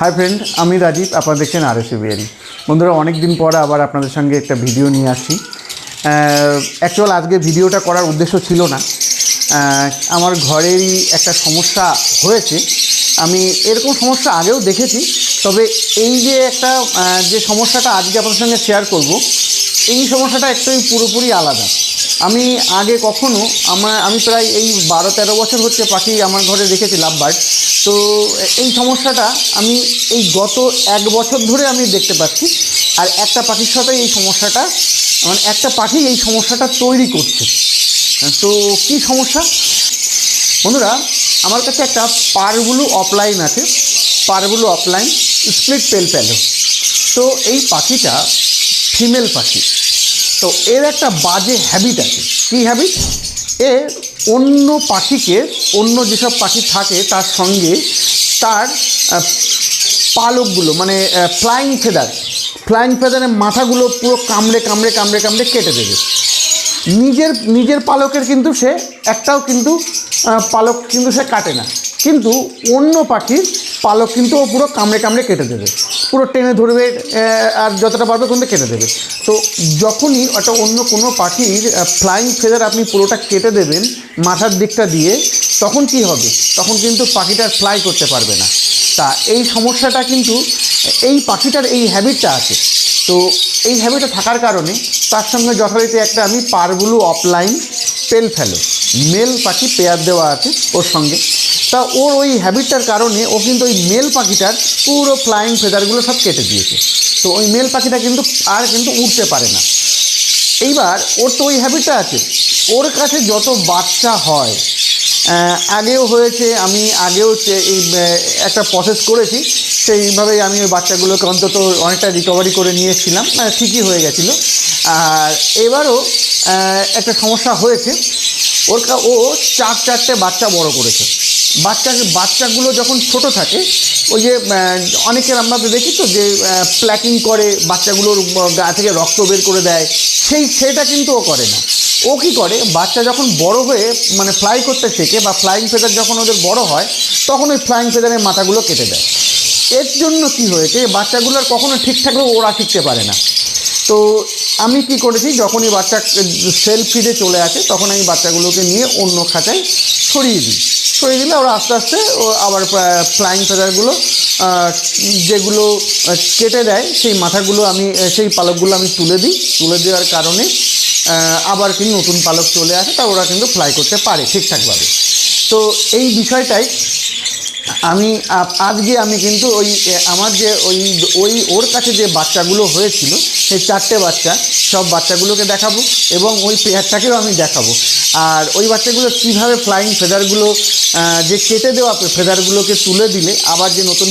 Hi friend আমি রাজীব, আপনারা দেখছেন আর এস বিয়ারি বন্ধুরা অনেক দিন পর আবার আপনাদের সঙ্গে একটা ভিডিও নিয়ে আসি অ্যাকচুয়াল আজকে ভিডিওটা করার উদ্দেশ্য ছিল না। আমার ঘরেরই একটা সমস্যা হয়েছে। আমি এরকম সমস্যা আগেও দেখেছি, তবে এই যে একটা যে সমস্যাটা আজকে আপনাদের সঙ্গে শেয়ার করব, এই সমস্যাটা একটুই পুরোপুরি আলাদা। আমি আগে কখনো আমার আমি প্রায় এই বারো তেরো বছর হচ্ছে পাখি আমার ঘরে রেখেছি লাভবার্ড। তো এই সমস্যাটা আমি এই গত এক বছর ধরে আমি দেখতে পাচ্ছি। আর একটা পাখির সাথে এই সমস্যাটা মানে একটা পাখি এই সমস্যাটা তৈরি করছে। তো কি সমস্যা? বন্ধুরা, আমার কাছে একটা পারগুলো অফলাইন আছে। পারগুলো অফলাইন স্প্লিট পেল প্যালো। তো এই পাখিটা ফিমেল পাখি। তো এর একটা বাজে হ্যাবিট আছে। কী হ্যাবিট এ অন্য পাখিকে, অন্য যেসব পাখি থাকে তার সঙ্গে তার পালকগুলো মানে ফ্লাইং ফেদার ফ্লাইং ফেদারের মাথাগুলো পুরো কামড়ে কামড়ে কামড়ে কামড়ে কেটে দেবে। নিজের নিজের পালকের কিন্তু সে, একটাও কিন্তু পালক কিন্তু সে কাটে না। কিন্তু অন্য পাখির পালক কিন্তু ও পুরো কামড়ে কামড়ে কেটে দেবে। পুরো টেনে ধরবে আর যতটা পারবে কিন্তু কেটে দেবে। তো যখনই একটা অন্য কোনো পাখির ফ্লাইং ফেদার আপনি পুরোটা কেটে দেবেন মাথার দিকটা দিয়ে, তখন কি হবে? তখন কিন্তু পাখিটা ফ্লাই করতে পারবে না। তা এই সমস্যাটা কিন্তু, এই পাখিটার এই হ্যাবিটটা আছে। তো এই হ্যাবিটটা থাকার কারণে তার সঙ্গে যথারীতি একটা আমি পারগুলো অফলাইন পেল ফেলো মেল পাখি পেয়ার দেওয়া আছে ওর সঙ্গে। তা ওর ওই হ্যাবিটটার কারণে ও কিন্তু ওই মেল পাখিটার পুরো ফ্লাইং ফেদারগুলো সব কেটে দিয়েছে। তো ওই মেল পাখিটা কিন্তু আর কিন্তু উঠতে পারে না। এইবার ওর তো ওই হ্যাবিটটা আছে। ওর কাছে যত বাচ্চা হয় আগেও হয়েছে, আমি আগেও এই একটা প্রসেস করেছি। সেইভাবেই আমি ওই বাচ্চাগুলোকে অন্তত অনেকটা রিকভারি করে নিয়েছিলাম। ঠিকই হয়ে গেছিল। আর এবারও একটা সমস্যা হয়েছে। ওর ও চার, চারটে বাচ্চা বড় করেছে। বাচ্চা, বাচ্চাগুলো যখন ছোট থাকে ওই যে অনেকের আমরা তো দেখি তো যে প্ল্যাকিং করে বাচ্চাগুলোর গা থেকে রক্ত বের করে দেয়, সেই, সেটা কিন্তু ও করে না। ও কি করে? বাচ্চা যখন বড় হয়ে মানে ফ্লাই করতে শেখে বা ফ্লাইং ফেদার যখন ওদের বড় হয়, তখন ওই ফ্লাইং ফেদারের মাথাগুলো কেটে দেয়। এর জন্য কি হয়েছে বাচ্চাগুলো আর কখনো ঠিকঠাকভাবে ওরা শিখতে পারে না। তো আমি কি করেছি, যখনই বাচ্চা সেলফ ফিডে চলে আসে, তখন আমি বাচ্চাগুলোকে নিয়ে অন্য খাঁচায় সরিয়ে দিই। সরিয়ে দিলে ওরা আস্তে আস্তে ও আবার ফ্লাইং ফেদারগুলো যেগুলো কেটে দেয়, সেই মাথাগুলো আমি সেই পালকগুলো আমি তুলে দিই। তুলে দেওয়ার কারণে আবার কিন্তু নতুন পালক চলে আসে, তা ওরা কিন্তু ফ্লাই করতে পারে ঠিকঠাকভাবে। তো এই বিষয়টাই আমি আজকে আমি কিন্তু ওই আমার যে ওই ওই ওর কাছে যে বাচ্চাগুলো হয়েছিল, সেই চারটে বাচ্চা সব বাচ্চাগুলোকে দেখাবো এবং ওই পেয়ারটাকেও আমি দেখাবো। আর ওই বাচ্চাগুলো কীভাবে ফ্লাইং ফেদারগুলো যে কেটে দেওয়া ফেদারগুলোকে তুলে দিলে, আবার যে নতুন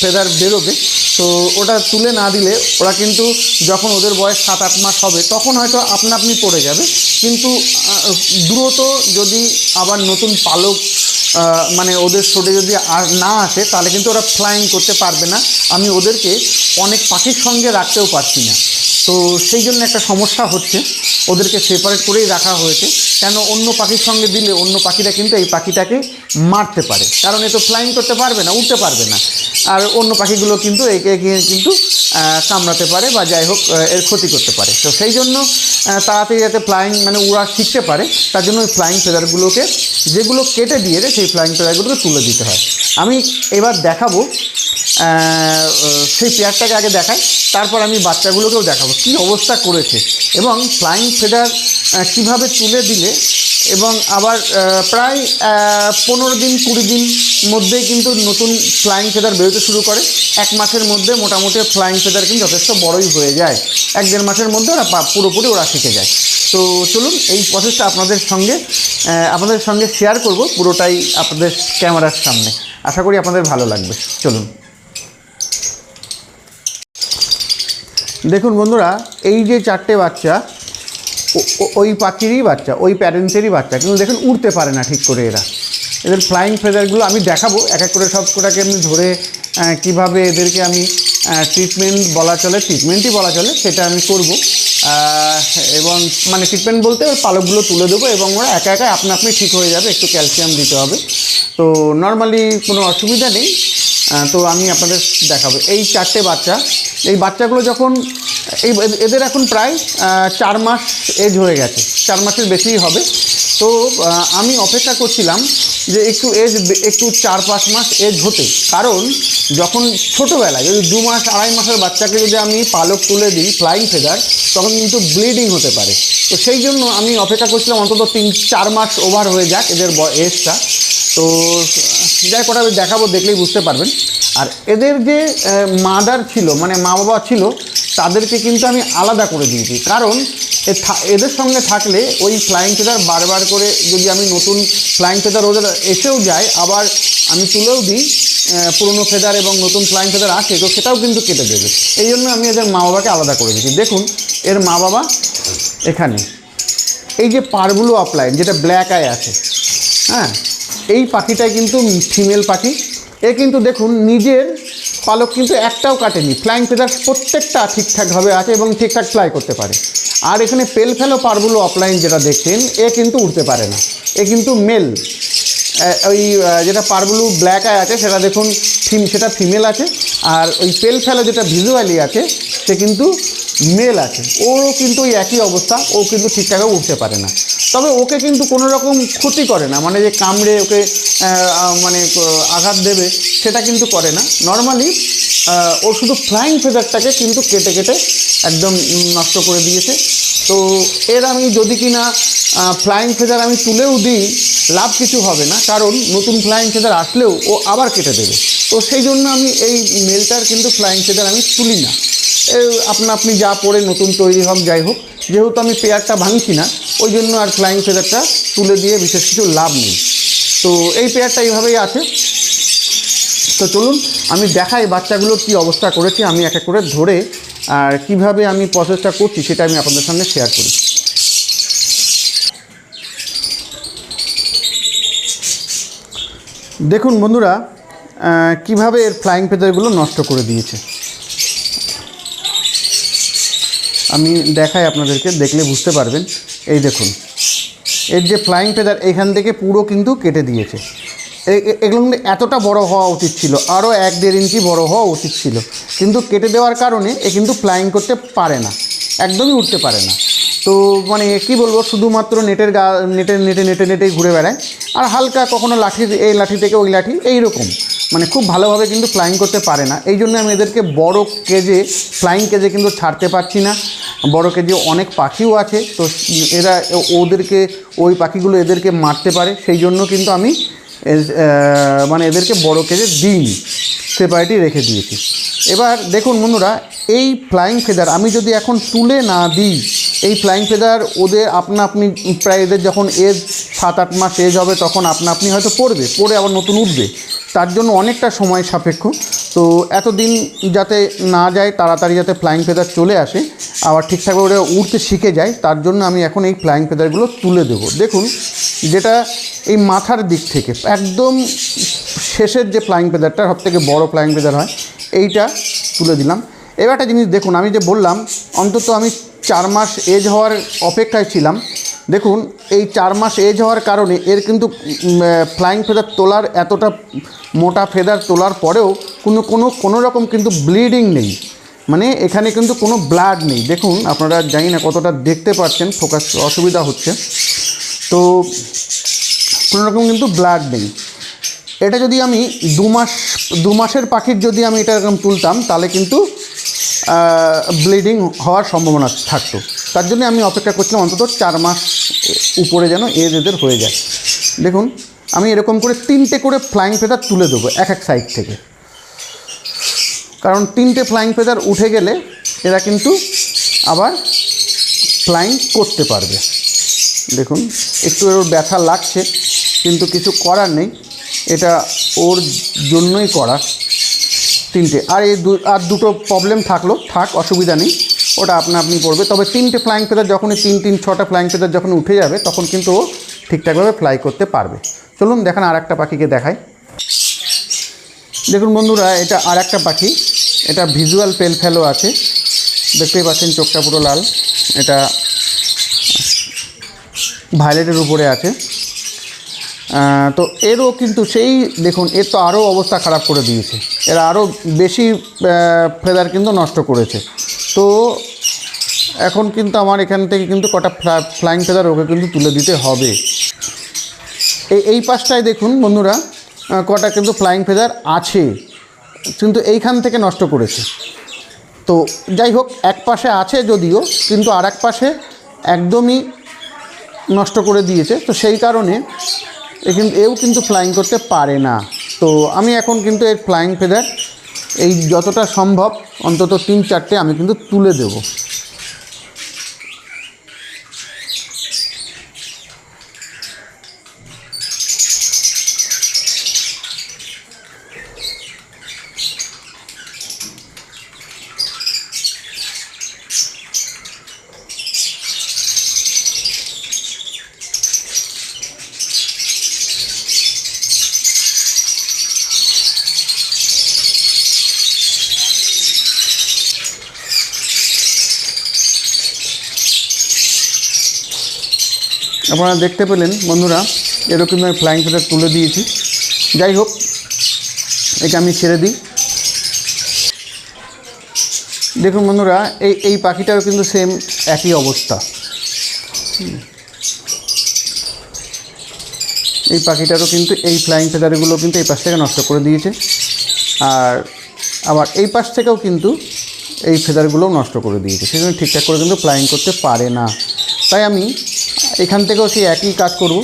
ফেদার বেরোবে, তো ওটা তুলে না দিলে ওরা কিন্তু যখন ওদের বয়স সাত, আট মাস হবে, তখন হয়তো আপনা আপনি পড়ে যাবে। কিন্তু দ্রুত যদি আবার নতুন পালক মানে ওদের ছোটে যদি আর না আসে, তাহলে কিন্তু ওরা ফ্লাইং করতে পারবে না। আমি ওদেরকে অনেক পাখির সঙ্গে রাখতেও পারছি না। তো সেই জন্য একটা সমস্যা হচ্ছে। ওদেরকে সেপারেট করেই রাখা হয়েছে। কেন অন্য পাখির সঙ্গে দিলে অন্য পাখিরা কিন্তু এই পাখিটাকে মারতে পারে। কারণ এ তো ফ্লাইং করতে পারবে না উঠতে পারবে না। আর অন্য পাখিগুলো কিন্তু একে কিন্তু কামড়াতে পারে বা যাই হোক এর ক্ষতি করতে পারে। তো সেই জন্য তাড়াতাড়ি যাতে ফ্লাইং মানে উড়া শিখতে পারে, তার জন্য ওই ফ্লাইং ফেদারগুলোকে যেগুলো কেটে দিয়ে সেই ফ্লাইং ফেদারগুলোকে তুলে দিতে হয়। আমি এবার দেখাবো সেই পেয়ারটাকে আগে দেখাই, তারপর আমি বাচ্চাগুলোকেও দেখাবো, কী অবস্থা করেছে। এবং ফ্লাইং ফেদার কীভাবে তুলে দিলে, এবং আবার প্রায় পনেরো দিন, কুড়ি দিন মধ্যেই কিন্তু নতুন ফ্লাইং ফেদার বেরোতে শুরু করে। এক মাসের মধ্যে মোটামুটি ফ্লাইং ফেদার কিন্তু যথেষ্ট বড়ই হয়ে যায়। এক দেড় মাসের মধ্যে ওরা পুরোপুরি ওরা শিখে যায়। তো চলুন, এই প্রসেসটা আপনাদের সঙ্গে আপনাদের সঙ্গে শেয়ার করব, পুরোটাই আপনাদের ক্যামেরার সামনে। আশা করি আপনাদের ভালো লাগবে। চলুন। দেখুন বন্ধুরা, এই যে চারটে বাচ্চা ওই পাখিরই বাচ্চা, ওই প্যারেন্টসেরই বাচ্চা, কিন্তু দেখুন উড়তে পারে না ঠিক করে এরা। এদের ফ্লাইং ফেদারগুলো আমি দেখাবো, এক এক করে সব কটাকে আমি ধরে কীভাবে এদেরকে আমি ট্রিটমেন্ট বলা চলে ট্রিটমেন্টই বলা চলে, সেটা আমি করব। এবং মানে ট্রিটমেন্ট বলতে ওর পালকগুলো তুলে দেবো এবং ওরা একা একা আপনা আপনি ঠিক হয়ে যাবে, একটু ক্যালসিয়াম দিতে হবে। তো নর্মালি কোনো অসুবিধা নেই। তো আমি আপনাদের দেখাবো। এই চারটে বাচ্চা এই বাচ্চাগুলো যখন, এই এদের এখন প্রায় চার মাস এজ হয়ে গেছে। চার মাসের বেশিই হবে। তো আমি অপেক্ষা করছিলাম যে একটু এজ একটু চার পাঁচ মাস এজ হতে। কারণ, যখন ছোটোবেলায়, যদি দু মাস, আড়াই মাসের বাচ্চাকে যদি আমি পালক তুলে দিই ফ্লাইং ফেদার তখন কিন্তু ব্লিডিং হতে পারে। তো সেই জন্য আমি অপেক্ষা করছিলাম অন্তত তিন, চার মাস ওভার হয়ে যাক এদের এজটা তো, যাই কটা দেখাবো, দেখলেই বুঝতে পারবেন। আর এদের যে মাদার ছিল মানে মা বাবা ছিল, তাদেরকে কিন্তু আমি আলাদা করে দিয়েছি। কারণ এদের সঙ্গে থাকলে ওই ফ্লাইং ফেদার বারবার করে যদি আমি নতুন ফ্লাইং ফেদার ওদের এসেও যায়, আবার আমি তুলেও দিই পুরনো ফেদার এবং নতুন ফ্লাইং ফেদার আসে, তো সেটাও কিন্তু কেটে দেবে। এই জন্য আমি এদের মা বাবাকে আলাদা করে দিয়েছি। দেখুন, এর মা বাবা এখানে। এই যে পারগুলো আপলাইন যেটা ব্ল্যাক আই আছে হ্যাঁ এই পাখিটাই কিন্তু ফিমেল পাখি। এ কিন্তু দেখুন, নিজের পালক কিন্তু একটাও কাটেনি। ফ্লাইং ফেদার প্রত্যেকটা ঠিকঠাকভাবে আছে এবং ঠিকঠাক ফ্লাই করতে পারে। আর এখানে পেল ফেলো পারগুলো অফলাইন যেটা দেখছেন, এ কিন্তু উঠতে পারে না। এ কিন্তু মেল ওই যেটা পারগুলো ব্ল্যাক আই আছে, সেটা দেখুন ফিম সেটা ফিমেল আছে। আর ওই পেল ফেলো যেটা ভিজুয়ালি আছে, সে কিন্তু মেল আছে। ওরও কিন্তু ওই একই অবস্থা, ও কিন্তু ঠিকঠাকভাবে উঠতে পারে না। তবে ওকে কিন্তু কোনো রকম ক্ষতি করে না। মানে যে কামড়ে ওকে মানে আঘাত দেবে, সেটা কিন্তু করে না। নর্মালি ও শুধু ফ্লাইং ফেদারটাকে কিন্তু কেটে কেটে একদম নষ্ট করে দিয়েছে। তো এর আমি যদি কিনা ফ্লাইং ফেদার আমি তুলেও দিই, লাভ কিছু হবে না। কারণ নতুন ফ্লাইং ফেদার আসলেও ও আবার কেটে দেবে। তো সেই জন্য আমি এই মেলটার কিন্তু ফ্লাইং ফেদার আমি তুলি না। আপনা আপনি যা পরে নতুন তৈরি হোক, যাই হোক। যেহেতু আমি পেয়ারটা ভাঙছি না ওই জন্য আর ফ্লাইং ফেদারটা তুলে দিয়ে বিশেষ কিছু লাভ নেই। তো এই পেয়ারটা এইভাবেই আছে। তো চলুন, আমি দেখাই বাচ্চাগুলোর কী অবস্থা করেছি, আমি এক এক করে ধরে আর কীভাবে আমি প্রসেসটা করছি সেটা আমি আপনাদের সামনে শেয়ার করি। দেখুন বন্ধুরা কীভাবে এর ফ্লাইং ফেদারগুলো নষ্ট করে দিয়েছে। আমি দেখাই আপনাদেরকে, দেখলে বুঝতে পারবেন। এই দেখুন। এর যে ফ্লাইং ফেদার এখান থেকে পুরো কিন্তু কেটে দিয়েছে। এগুলো কিন্তু এতটা বড় হওয়া উচিত ছিল আরও এক দেড় ইঞ্চি বড় হওয়া উচিত ছিল। কিন্তু কেটে দেওয়ার কারণে এ কিন্তু ফ্লাইং করতে পারে না, একদমই উঠতে পারে না। তো মানে কি বলব, শুধুমাত্র নেটের গা, নেটে নেটে নেটে, নেটেই ঘুরে বেড়ায়। আর হালকা কখনো লাঠি, এই লাঠি থেকে ওই লাঠি এই রকম মানে খুব ভালোভাবে কিন্তু ফ্লাইং করতে পারে না। এই জন্য আমি এদেরকে বড় কেজে ফ্লাইং কেজে কিন্তু ছাড়তে পারছি না। বড় কেজে অনেক পাখিও আছে, তো এরা ওদেরকে, ওই পাখিগুলো এদেরকে মারতে পারে, সেই জন্য কিন্তু আমি মানে এদেরকে বড় কেজে দিইনি সেপারেটই রেখে দিয়েছি। এবার দেখুন বন্ধুরা, এই ফ্লাইং ফেদার আমি যদি এখন তুলে না দিই, এই ফ্লাইং ফেদার ওদের আপনা আপনি, প্রায় এদের যখন এজ সাত, আট মাস এজ হবে, তখন আপনা আপনি হয়তো পড়বে, পড়ে আবার নতুন উঠবে। তার জন্য অনেকটা সময় সাপেক্ষ। তো এতদিন যাতে না যায়, তাড়াতাড়ি যাতে ফ্লাইং ফেদার চলে আসে, আবার ঠিকঠাকভাবে ওরা উড়তে শিখে যায়, তার জন্য আমি এখন এই ফ্লাইং ফেদারগুলো তুলে দেবো। দেখুন, যেটা এই মাথার দিক থেকে, একদম শেষের যে ফ্লাইং ফেদারটা সব থেকে বড়ো ফ্লাইং ফেদার হয়, এইটা তুলে দিলাম। এবার একটা জিনিস দেখুন, আমি যে বললাম, অন্তত আমি চার মাস এজ হওয়ার অপেক্ষায় ছিলাম দেখুন, এই চার মাস এজ হওয়ার কারণে এর কিন্তু ফ্লাইং ফেদার তোলার এতটা মোটা ফেদার তোলার পরেও কোনো কোনো কোনো রকম কিন্তু ব্লিডিং নেই। মানে এখানে কিন্তু কোনো ব্লাড নেই। দেখুন, আপনারা জানি না কতটা দেখতে পাচ্ছেন ফোকাস অসুবিধা হচ্ছে। তো কোনো রকম কিন্তু ব্লাড নেই। এটা যদি আমি দু মাস, দু মাসের পাখির যদি আমি এটা এরকম তুলতাম, তাহলে কিন্তু ব্লিডিং হওয়ার সম্ভাবনা থাকতো। তার জন্য আমি অপেক্ষা করছিলাম অন্তত চার মাস উপরে যেন এজ এদের হয়ে যায়। দেখুন, আমি এরকম করে তিনটে করে ফ্লাইং ফেদার তুলে দেবো এক এক সাইড থেকে। কারণ তিনটে ফ্লাইং ফেদার উঠে গেলে এরা কিন্তু আবার ফ্লাইং করতে পারবে। দেখুন, একটু ওর ব্যথা লাগছে, কিন্তু কিছু করার নেই। এটা ওর জন্যই করা। তিনটে। আর এই দু আর দুটো প্রবলেম থাকল, থাক, অসুবিধা নেই। ওটা আপনা আপনি পড়বে। তবে তিনটে ফ্লাইং ফেদার যখনই তিন তিন, ছটা ফ্লাইং ফেদার যখন উঠে যাবে, তখন কিন্তু ও ঠিকঠাকভাবে ফ্লাই করতে পারবে। চলুন দেখান আর একটা পাখিকে দেখাই। দেখুন বন্ধুরা, এটা আর একটা পাখি। এটা ভিজুয়াল পেল ফেলো আছে। দেখতেই পাচ্ছেন চোখটা পুরো লাল। এটা ভায়োলেটের উপরে আছে। তো এরও কিন্তু সেই, দেখুন, এর তো আরও অবস্থা খারাপ করে দিয়েছে। এরা আরও বেশি ফেদার কিন্তু নষ্ট করেছে। তো এখন কিন্তু আমার এখান থেকে কিন্তু কটা ফ্লাইং ফেদার ওকে কিন্তু তুলে দিতে হবে। এই এই পাশটায় দেখুন বন্ধুরা কটা কিন্তু ফ্লাইং ফেদার আছে, কিন্তু এইখান থেকে নষ্ট করেছে। তো যাই হোক, এক পাশে আছে যদিও, কিন্তু আর এক পাশে একদমই নষ্ট করে দিয়েছে। তো সেই কারণে এ কিন্তু, এও কিন্তু ফ্লাইং করতে পারে না। তো আমি এখন কিন্তু এর ফ্লাইং ফেদার এই যতটা সম্ভব অন্তত তিন চারটে আমি কিন্তু তুলে দেবো। আপনারা দেখতে পেলেন, বন্ধুরা, এরকম আমি ফ্লাইং ফেদার তুলে দিয়েছি। যাই হোক, একে আমি ছেড়ে দিই। দেখুন বন্ধুরা, এই এই পাখিটারও কিন্তু সেম একই অবস্থা। এই পাখিটারও কিন্তু এই ফ্লাইং ফেদারগুলো কিন্তু এই পাশ থেকে নষ্ট করে দিয়েছে। আর আবার এই পাশ থেকেও কিন্তু এই ফেদারগুলোও নষ্ট করে দিয়েছে। সেজন্য ঠিকঠাক করে কিন্তু ফ্লাইং করতে পারে না। তাই আমি এখান থেকেও সেই একই কাজ করব।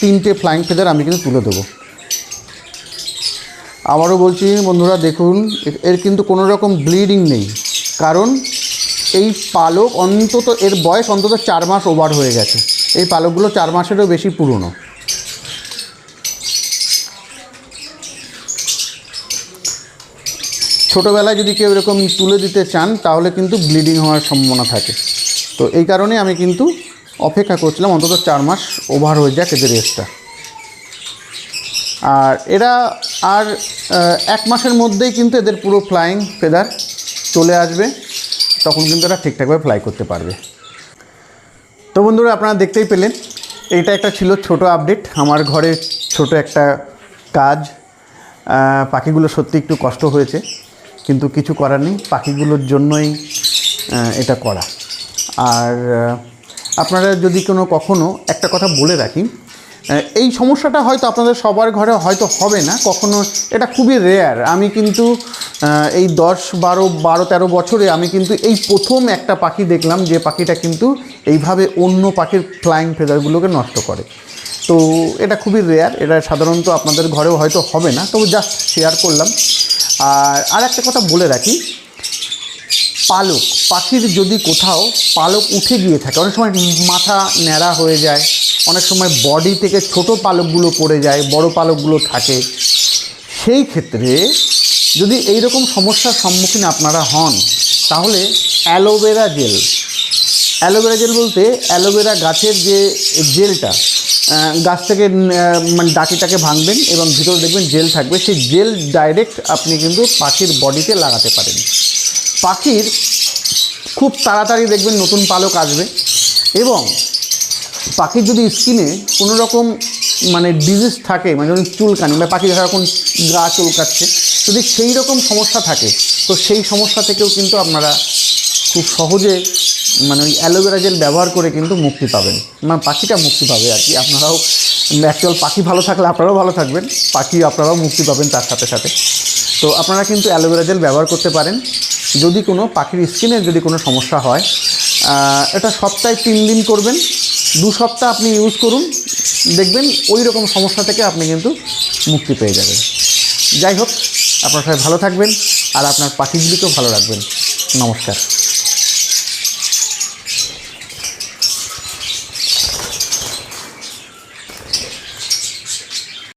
তিনটে ফ্লাইং ফেদার আমি কিন্তু তুলে দেবো। আবারও বলছি, বন্ধুরা দেখুন এর কিন্তু কোনো রকম ব্লিডিং নেই। কারণ এই পালক অন্তত, এর বয়স অন্তত চার মাস ওভার হয়ে গেছে। এই পালকগুলো চার মাসেরও বেশি পুরনো। ছোটোবেলায় যদি কেউ এরকম তুলে দিতে চান, তাহলে কিন্তু ব্লিডিং হওয়ার সম্ভাবনা থাকে। তো এই কারণে আমি কিন্তু অপেক্ষা করছিলাম, অন্তত চার মাস ওভার হয়ে যাক এদের এজটা আর এরা আর এক মাসের মধ্যেই কিন্তু এদের পুরো ফ্লাইং ফেদার চলে আসবে। তখন কিন্তু এরা ঠিকঠাকভাবে ফ্লাই করতে পারবে। তো বন্ধুরা, আপনারা দেখতেই পেলেন, এইটা একটা ছিল ছোট আপডেট আমার ঘরে ছোট একটা কাজ। পাখিগুলো সত্যি একটু কষ্ট হয়েছে, কিন্তু কিছু করার নেই। পাখিগুলোর জন্যই এটা করা। আর আপনারা যদি কোনো কখনো একটা কথা বলে রাখি এই সমস্যাটা হয়তো আপনাদের সবার ঘরে হয়তো হবে না, কখনো এটা খুবই রেয়ার আমি কিন্তু এই দশ, বারো বারো, তেরো বছরে আমি কিন্তু এই প্রথম একটা পাখি দেখলাম যে পাখিটা কিন্তু এইভাবে অন্য পাখির ফ্লাইং ফেদারগুলোকে নষ্ট করে। তো এটা খুবই রেয়ার এটা সাধারণত আপনাদের ঘরেও হয়তো হবে না, তবু জাস্ট শেয়ার করলাম। আর আর একটা কথা বলে রাখি পালক, পাখির যদি কোথাও পালক উঠে গিয়ে থাকে, অনেক সময় মাথা ন্যাড়া হয়ে যায়, অনেক সময় বডি থেকে ছোট পালকগুলো পড়ে যায়, বড় পালকগুলো থাকে, সেই ক্ষেত্রে যদি এই রকম সমস্যার সম্মুখীন আপনারা হন, তাহলে aloe vera gel aloe vera gel বলতে অ্যালোভেরা গাছের যে জেলটা গাছ থেকে মানে ডাটিটাকে ভাঙবেন এবং ভিতরে দেখবেন জেল থাকবে, সেই জেল ডাইরেক্ট আপনি কিন্তু পাখির বডিতে লাগাতে পারেন। পাখির খুব তাড়াতাড়ি দেখবেন নতুন পালক আসবে এবং পাখির যদি স্কিনে কোনো রকম মানে ডিজিজ থাকে মানে ধরুন চুলকানি বা পাখি এখন গা চুলকাচ্ছে, যদি সেই রকম সমস্যা থাকে, তো সেই সমস্যা থেকেও কিন্তু আপনারা খুব সহজে মানে ওই অ্যালোভেরা জেল ব্যবহার করে কিন্তু মুক্তি পাবেন। মানে পাখিটা মুক্তি পাবে আর কি। আপনারাও অ্যাকচুয়াল পাখি ভালো থাকলে আপনারাও ভালো থাকবেন, পাখি আপনারাও মুক্তি পাবেন তার সাথে সাথে। তো আপনারা কিন্তু অ্যালোভেরা জেল ব্যবহার করতে পারেন। যদি কোনো পাখির স্কিনের যদি কোনো সমস্যা হয় এটা সপ্তাহে তিন দিন করবেন। দু সপ্তাহ আপনি ইউজ করুন। দেখবেন ওই রকম সমস্যা থেকে আপনি কিন্তু মুক্তি পেয়ে যাবেন। যাই হোক, আপনার সবাই ভালো থাকবেন আর আপনার পাখিগুলিকেও ভালো রাখবেন। নমস্কার।